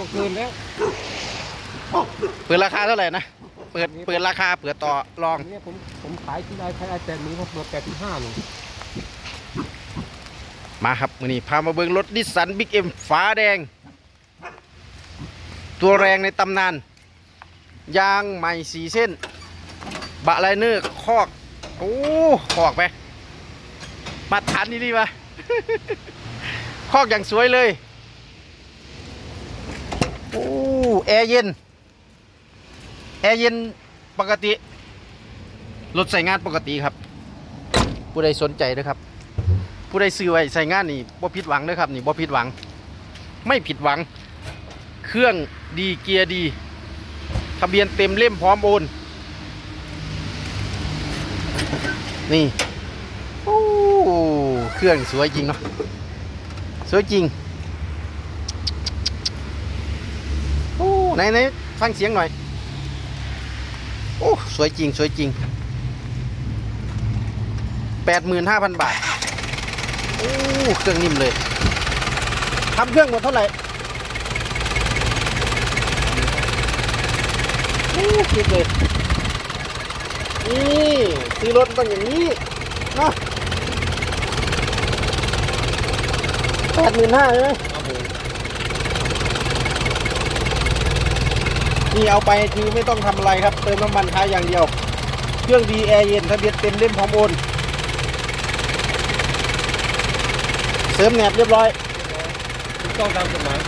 ก็เกินแล้วเปิดราคาเท่าไหร่นะ เปิดเปิดราคาเปิดต่อรองอันนี้ผมผมขายที่ได้ใช้ไอแปดนี้เขาเปิดแปดที่ห้าหนึ่งมาครับมือนี้พามาเบิ่งรถดิสสันบิ๊กเอ็มฟ้าแดง ตัวแรงในตำนาน ยางใหม่สีเส้น บะไลเนอร์คอก โอ้คอกไปมาทานนี่ดีปะคอกอย่างสวยเลย โอ้ แอร์เย็น แอร์เย็นปกติ รถใส่งานปกติครับ ผู้ใดสนใจนะครับ ผู้ใดซื้อไว้ใส่งานนี่บ่ผิดหวังเลยครับนี่บ่ผิดหวัง ไม่ผิดหวัง เครื่องดีเกียร์ดี ทะเบียนเต็มเล่มพร้อมโอน นี่โอ้เครื่องสวยจริงเนาะสวยจริงโอ้ ไหนไหนฟังเสียงหน่อย โอ้ สวยจริง สวยจริงแปดหมื่นห้าพันบาท โอ้ เครื่องนิ่มเลยทำเครื่องหมดเท่าไหร่โอ้คิดเลยนี่ซื้อรถต้องอย่างนี้นะแปดหมื่นห้าใช่ไหม ครับผม นี่เอาไปคือไม่ต้องทำอะไรครับ เติมน้ำมันท้ายอย่างเดียว เครื่องดีแอร์เย็นทะเบียนเต็มเล่มพร้อมโอน เสริมแหนบเรียบร้อย ถูกต้องตามกฎหมาย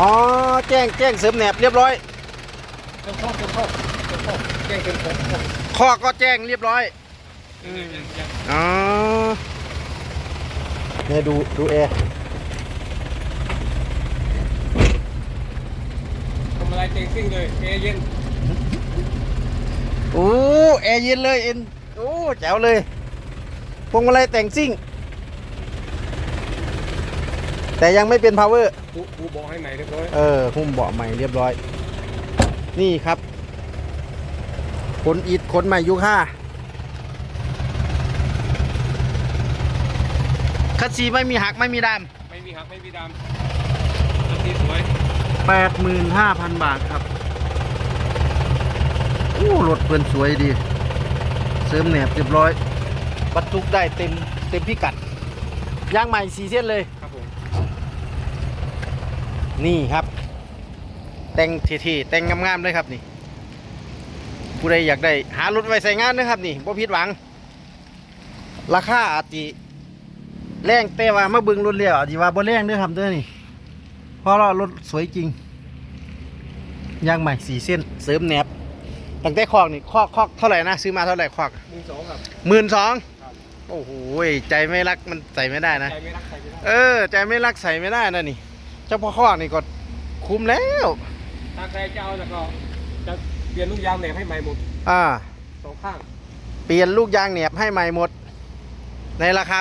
อ๋อ แจ้งแจ้งเสริมแหนบเรียบร้อยเป็นข้อเป็นข้อเป็นข้อแจ้งเป็นข้อข้อข้อก็แจ้งเรียบร้อยอืมยังยังอ๋อเนี่ยดูดูแอร์ ทำอะไรเต็งซิ่งเลยแอร์เย็นโอ้แอร์เย็นเลยเอ็นโอ้แจ๋วเลยพวงมาลัยแต่งซิ่ง แต่ยังไม่เป็น power กูกูบอกให้ใหม่เรียบร้อยเออหุ้มเบาะใหม่เรียบร้อย นี่ครับขนอิดขนใหม่ยุค่าคัดซีไม่มีหักไม่มีดไม่มีหักไม่มีดำตัวสีสวยำแปดหมื่นห้าพันบาทครับ โอ้รถเพื่อนสวยดี เสริมแหนบเรียบร้อยบรรทุกได้เต็มเต็มพิกัดยางใหม่สีเส้นเลยครับผมนี่ครับ แต่งทีๆแต่งงามๆเลยครับนี่ผู้ใดอยากได้หารถไว้ใส่งานนะครับนี่บ่ผิดหวัง ราคาอาจจะแรงแต่ว่ามาเบิ่งรถแล้วอาจจะว่าบ่แรงเด้อครับเด้อนี่ เพราะว่ารถสวยจริงยางใหม่สีเส้นเสริมแหนบตั้งแต่คอกนี่คอกคอกเท่าไหร่นะซื้อมาเท่าไหร่คอกมือสองครับหมื่นสองครับโอ้โหใจไม่รักมันใส่ไม่ได้นะใจไม่รักใครไม่ได้เออ ใจไม่รักใส่ไม่ได้นะนี่ เจ้าพ่อคอกนี่ก็คุ้มแล้วถ้าใครจะเอาแล้วก็จะเปลี่ยนลูกยางแหนบให้ใหม่หมดอ่าสองข้าง เปลี่ยนลูกยางเหนียบให้ใหม่หมด ในราคา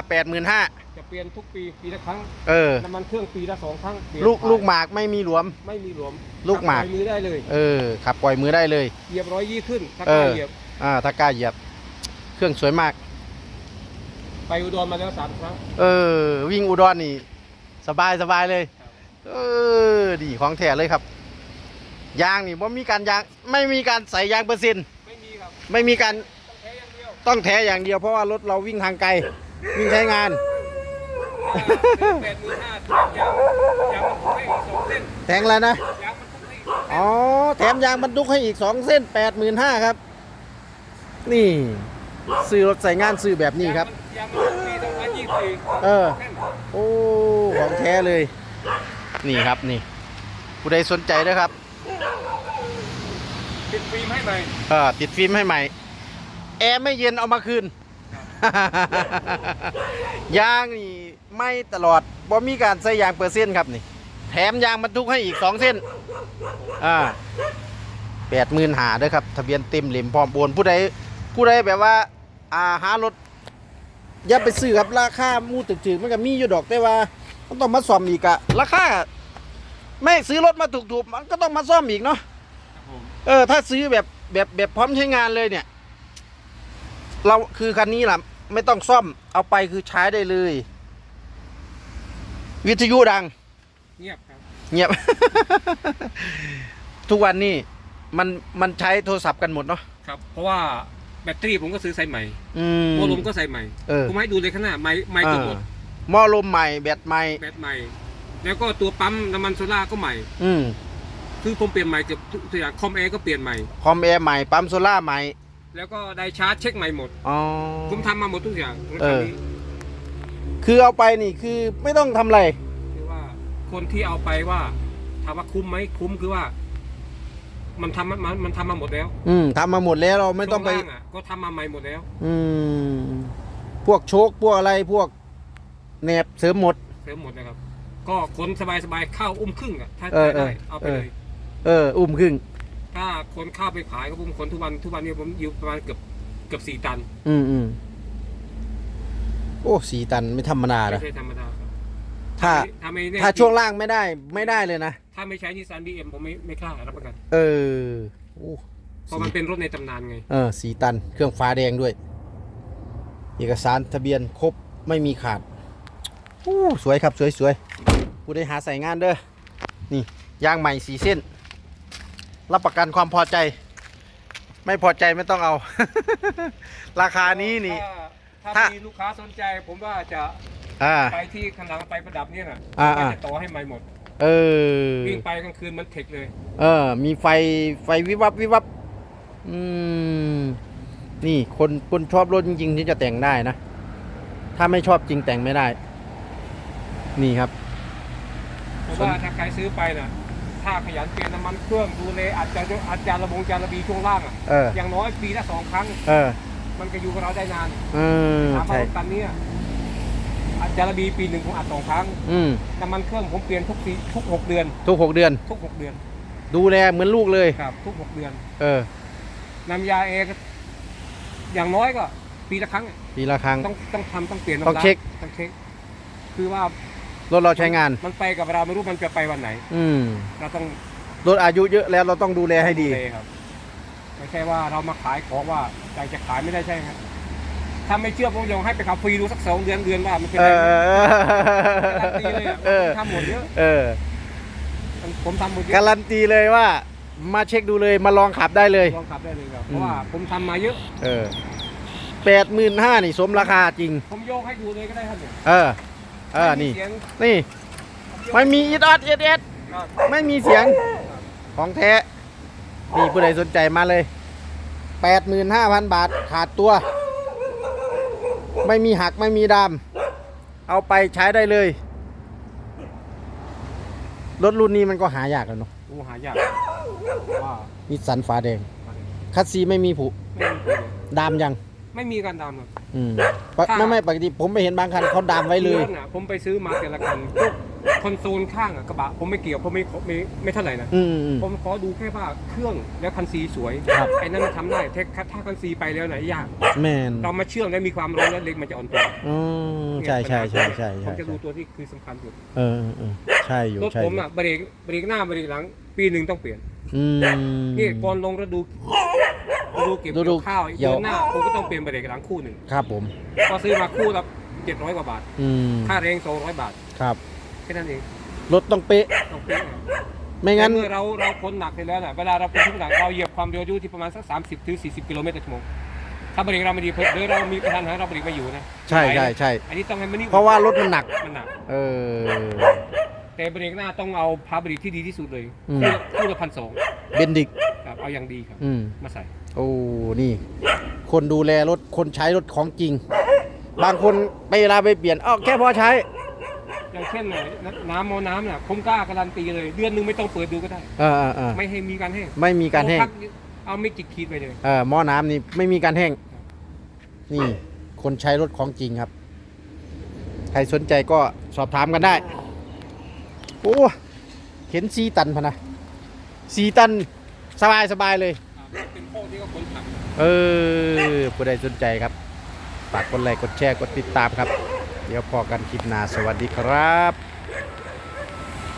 85,000 จะเปลี่ยนทุกปีปีละครั้งเออ น้ำมันเครื่องปีละสองครั้งเปยนลูกถ่ายลูกหมากไม่มีหลวม ไม่มีหลวมลูกหมาก ขับปล่อยมือได้เลยเออขับปล่อยมือได้เลย เหยียบร้อยยี่ขึ้นถ้าเอกล้าอเหยียบอ่าถ้ากล้าเหยียบ เครื่องสวยมาก ไปอุดรมาแล้วสามครั้ง เออ วิ่งอุดรนี่ สบายสบายเลยเออ ดีของแท้เลยครับ ยางนี่ว่ามีการยาง ไม่มีการใส่ยางเปอร์เซ็นต์ไม่มีครับไม่มีการ ต้องแท้อย่างเดียวต้องแท้อย่างเดียวเพราะว่ารถเราวิ่งทางไกล วิ่งใช้งาน แปดหมื่นห้ายางยางมันทุกให้อีกสองเส้นแทงอะไรนะ ยางมันทุกให้อีกอ๋อ แถมยางบรรทุกให้อีกสองเส้นแปดหมื่นห้าครับ นี่ ซื้อรถใส่งานซื้อแบบนี้ครับ ยางมันทุกปีต้องมายี่สิบเออ เส้นโอ้ ของแท้เลย นี่ครับนี่ ผู้ใดสนใจนะครับ ติดฟิล์มให้ใหม่เออติดฟิล์มให้ใหม่ แอร์ไม่เย็นเอามาคืน ยางนี่ ไม่ตลอดบ่มีการใส่ยางเปอร์เซ็นต์ครับนี่ แถมยางบรรทุกให้อีกสองเส้นอ่าแปดหมื่นหาด้อครับ ทะเบียนเต็มเหล่มพร้อมโอนผู้ใดผู้ใดแบบว่าอ่าหารถอย่าไปซื้อครับราคามูตึกๆมันก็มีอยู่ดอกแต่ว่ามันต้องมาซ่อมอีกอะราคาไม่ซื้อรถมาถูกๆมันก็ต้องมาซ่อมอีกเนาะเออ ถ้าซื้อแบบแบบแบบพร้อมใช้งานเลยเนี่ย เราคือคันนี้ล่ะ ไม่ต้องซ่อมเอาไปคือใช้ได้เลย วิทยุดัง เงียบครับ เงียบ ทุกวันนี้มันมันใช้โทรศัพท์กันหมดเนาะครับ เพราะว่าแบตเตอรี่ผมก็ซื้อใส่ใหม่อืมหัวลมก็ใส่ใหม่เออ ผมให้ดูเลยข้างหน้าไม้ไม้เกือบหมดอ่าหม้อลมใหม่แบตใหม่ แบตใหม่ แล้วก็ตัวปั๊มน้ำมันโซล่าก็ใหม่ อืมคือผมเปลี่ยนใหม่เกือบทุกอย่างคอมแอร์ก็เปลี่ยนใหม่ คอมแอร์ใหม่ปั๊มโซล่าร์ใหม่แล้วก็ไดชาร์จเช็คใหม่หมด อ๋อ ผมทำมาหมดทุกอย่างรถเอคันอนี้ คือเอาไปนี่คือไม่ต้องทำอะไร คือว่าคนที่เอาไปว่าถามว่าคุ้มไหมคุ้มคือว่า มันทำมันมันทำมาหมดแล้วอืมทำมาหมดแล้วเราไม่ต้องไป ช่วล่างะก็ทำมาใหม่หมดแล้ว อืม พวกโชคพวกอะไรพวกแหนบเสริมหมด เสริมหมดนะครับ ก็คนสบายๆเข้าอุ้มครึ่งอะถ้าเออได้เออ เอาไปเออเลย เออ อุ้มครึ่ง ถ้าคนเข้าไปขายก็ผมคนทุกวันทุกวันนี้ผมอยู่ประมาณเกือบเกือบสี่ตัน อืมอืม โอ้สี่ตันไม่ธรรมดาไม่นะใช่ธรรมดาครับถ้าถ้าไม่แน่ถ้าช่วงล่างไม่ได้ไม่ได้เลยนะถ้าไม่ใช้นิสสันบีเอ็มผมไม่ไม่กล้ารับประกันเออโอ้เพราะมันเป็นรถในตำนานไง เออสี่ตันเครื่องฟ้าแดงด้วย เอกสารทะเบียนครบไม่มีขาดโอ้สวยครับสวยสวยผู้ได้หาใส่งานเด้อนี่ยางใหม่สีเส้น รับประกันความพอใจ ไม่พอใจไม่ต้องเอา ราคานี้นี่ ถ้า ถ้าถ้า มีลูกค้าสนใจ ผมว่าจะอ่า ไปที่ข้างหลังไปประดับเนี่ยนะอ่า ก็อ่าจะต่อให้ใหม่หมดเออ วิ่งไปกลางคืนมันเทคเลย เออ มีไฟไฟวิบวับวิบวับ อืม นี่คนคนชอบรถจริงๆที่จะแต่งได้นะ ถ้าไม่ชอบจริงแต่งไม่ได้ นี่ครับผมว่าถ้าใครซื้อไปนะถ้าขยันเปลี่ยนน้ำมันเครื่องดูแลอาจจะอาจจะระบงจารบีช่วงล่างอะ เออ อย่างน้อยปีละสองครั้ง เออ มันก็อยู่กับเราได้นานอืมถามว่าใช่รถคันเนี้ยอาจารบีปีหนึ่งผมอัดสองครั้งอืมน้ำมันเครื่องผมเปลี่ยนทุกปีทุกหกเดือน ทุกหกเดือน ทุกหกเดือนดูแลเหมือนลูกเลย ครับ ทุกหกเดือนเออ น้ำยาเอก็อย่างน้อยก็ ปีละครั้งปีละครั้ง ต้องต้องทำต้องเปลี่ยนต้องเช็ค ต้องเช็ค คือว่ารถเราใช้งาน มันไปกับเราไม่รู้มันจะไปวันไหน อืมเราต้องรถอายุเยอะแล้วเราต้องดูแลให้ดี เลยครับ ไม่ใช่ว่าเรามาขายของว่าอยากจะขายไม่ได้ใช่ครับถ้าไม่เชื่อผมยองให้ไปขับฟรีดูสักสองเดือนเดือนว่ามันเป็นเออะไรอการันตีเลยอะเออผมทำหมดเยอะเออ ผมทำหมดเยกาอะรันตีเลยว่า มาเช็คดูเลยมาลองขับได้เลย ลองขับได้เลยครับอืมเพราะว่าผมทำมาเยอะ เออแปดหมื่นห้านี่สมราคาจริง ผมโยกให้ดูเลยก็ได้ครับเนี่ยเออ เออนี่ไม่มีเสียงนี่ไม่มีอิดออดเอ็ดเอ็ด ครับไม่มีเสียงของแท้ นี่ผู้ใดสนใจมาเลยแปดหมื่นห้าพันบาทขาดตัว ไม่มีหักไม่มีดาม เอาไปใช้ได้เลย รถรุ่นนี้มันก็หายากแล้วเนาะโอ้หายากว่านิสสันฟ้าแดง คัสซีไม่มีผุไม่มีเลยดามยัง ไม่มีการดำหรอกอืมปะไม่ไม่ปกติผมไปเห็นบางคันเขาดามไว้เลย รถน่ะผมไปซื้อมาแต่ละคันพวก คอนโซลข้างอะกระบะผมไม่เกี่ยวผมไม่ไม่ไม่เท่าไหร่นะ อืมอืม ผมขอดูแค่ว่าเครื่องแล้วคันซีสวยครับ ไอ้นั่นมันทำได้ถ้าถ้าคันซีไปแล้วไหนยาก แมนเรามาเชื่อมแล้วมีความร้อนแล้วเล็กมันจะอ่อนตัวอืมใช่ใช่ใช่ใช่ผใช่มจะดูตัวที่คือสำคัญสุดเออเออเออใช่อยู่รถใช่ผอมยู่อะเบรกเบรกหน้าเบรกหลัง ปีหนึ่งต้องเปลี่ยนอืม นี่ก่อนลงฤดูฤดูเก็บฤดูเกี่ยวข้าวเกี่ยวเดือนหน้าผมก็ต้องเปลี่ยนเบรกหลังคู่หนึ่งครับผม พอซื้อมาคู่ละเจ็ดร้อยกว่าบาท อืมค่าแรงสองร้อยบาท ครับแค่นั้นเองรถต้องเป๊ะ ต้องเป๊ะไม่งั้นแต่เมื่อเราเราคนหนักไปแล้วน่ะเวลาเราคนทุกหนักเราเหยียบความเร็วอยู่ที่ประมาณสักสามสิบถึงสี่สิบกิโลเมตรต่อชั่วโมงถ้าเบรกเราไม่ดีเพิ่หรือเรามีกระทันหันเราเบรกไม่อยู่นะใช่ใช่ใช่อันนี้ต้องให้มันนิ่งเพราะว่ารถมันหนักมันหนัก เออ แต่เบรกหน้าต้องเอาพาเบรกที่ดีที่สุดเลยอืม คู่ละคู่ละพันสองเบนดิก ครับเอาอย่างดีครับ อืม มาใส่โอ้ นี่ คนดูแลรถ คนใช้รถของจริง บางคนไปเวลาไปเปลี่ยนอ้าวแค่พอใช้ อย่างเช่นน่ะน้ำมอน้ำน่ะผมกล้าการันตีเลย เดือนหนึงไม่ต้องเปิดดูก็ได้ เออเออเออไม่ให้มีการแห้งไม่มีการแห้ง เอพัเอาไม่จิกขีดไปเลย เออหม้อน้ำนี่ไม่มีการแห้ง นี่ คนใช้รถของจริงครับ ใครสนใจก็สอบถามกันได้ โอ้เข็นซีตันพะนะซีตันสบายสบายเลยเป็นโค้ที่ก็คนขับเออผู้ใดสนใจครับฝากกดไลค์กดแชร์กดติดตามครับ เดี๋ยวพอกันคลิปหน้าสวัสดีครับ